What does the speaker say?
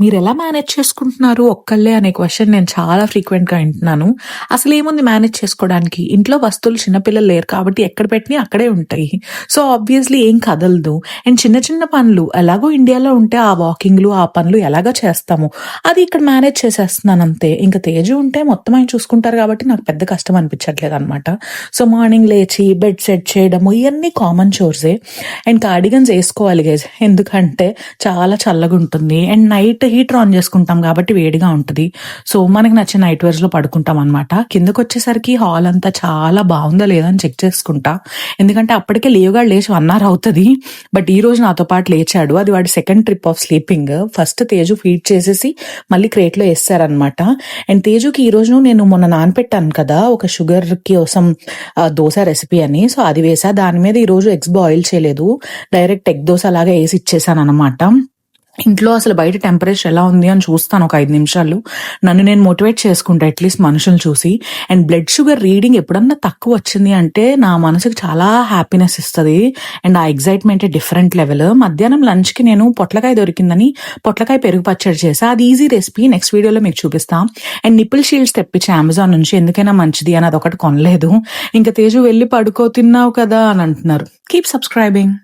మీరు ఎలా మేనేజ్ చేసుకుంటున్నారు? ఒక్కళ్ళే అనే క్వశ్చన్ నేను చాలా ఫ్రీక్వెంట్గా వింటున్నాను. అసలు ఏముంది మేనేజ్ చేసుకోవడానికి? ఇంట్లో వస్తువులు చిన్నపిల్లలు లేరు కాబట్టి ఎక్కడ పెట్టినా అక్కడే ఉంటాయి. సో ఆబ్వియస్లీ ఏం కదలదు. అండ్ చిన్న చిన్న పనులు ఎలాగో ఇండియాలో ఉంటే ఆ వాకింగ్లు ఆ పనులు ఎలాగో చేస్తాము. అది ఇక్కడ మేనేజ్ చేసేస్తున్నాను అంతే. ఇంకా తేజు ఉంటే మొత్తం ఆయన చూసుకుంటారు కాబట్టి నాకు పెద్ద కష్టం అనిపించట్లేదు అనమాట సో మార్నింగ్ లేచి బెడ్ సెట్ చేయడము ఇవన్నీ కామన్ చోర్సే అండ్ కార్డిగన్స్ వేసుకోవాలి గేజ్ ఎందుకంటే చాలా చల్లగా ఉంటుంది అండ్ నైట్ హీటర్ ఆన్ చేసుకుంటాం కాబట్టి వేడిగా ఉంటుంది. సో మనకి నచ్చిన నైట్ వేర్స్లో పడుకుంటాం అనమాట కిందకు వచ్చేసరికి హాల్ అంతా చాలా బాగుందా లేదా అని చెక్ చేసుకుంటా. ఎందుకంటే అప్పటికే లేవుగా లేచి వన్ అవర్ అవుతుంది. బట్ ఈ రోజు నాతో పాటు లేచాడు. అది వాడి second trip of sleeping first Teju feed చేసేసి మళ్ళీ క్రేట్లో వేస్తారనమాట అండ్ తేజుకి ఈ రోజు నేను మొన్న నానపెట్టాను కదా ఒక షుగర్ కోసం దోశ రెసిపీ అని. సో అది వేసా. దాని మీద ఈ రోజు ఎగ్స్ బాయిల్ చేయలేదు. డైరెక్ట్ ఎగ్ దోశ అలాగే వేసి ఇచ్చేసాను అనమాట ఇంట్లో అసలు బయట టెంపరేచర్ ఎలా ఉంది అని చూస్తాను ఒక ఐదు నిమిషాలు. నన్ను నేను మోటివేట్ చేసుకుంటా అట్లీస్ట్ మనుషులు చూసి. అండ్ బ్లడ్ షుగర్ రీడింగ్ ఎప్పుడన్నా తక్కువ వచ్చింది అంటే నా మనసుకు చాలా హ్యాపీనెస్ ఇస్తుంది. అండ్ ఆ ఎగ్జైట్మెంట్ డిఫరెంట్ లెవెల్ మధ్యాహ్నం లంచ్కి నేను పొట్లకాయ దొరికిందని పొట్లకాయ పెరుగు పచ్చడి చేసా. అది ఈజీ రెసిపీ నెక్స్ట్ వీడియోలో మీకు చూపిస్తాం. అండ్ నిప్పుల్ షీల్డ్స్ తెప్పించి అమెజాన్ నుంచి. ఎందుకైనా మంచిది అని అదొకటి కొనలేదు. ఇంకా తేజు వెళ్ళి పడుకో తిన్నావు కదా అని అంటున్నారు. Keep subscribing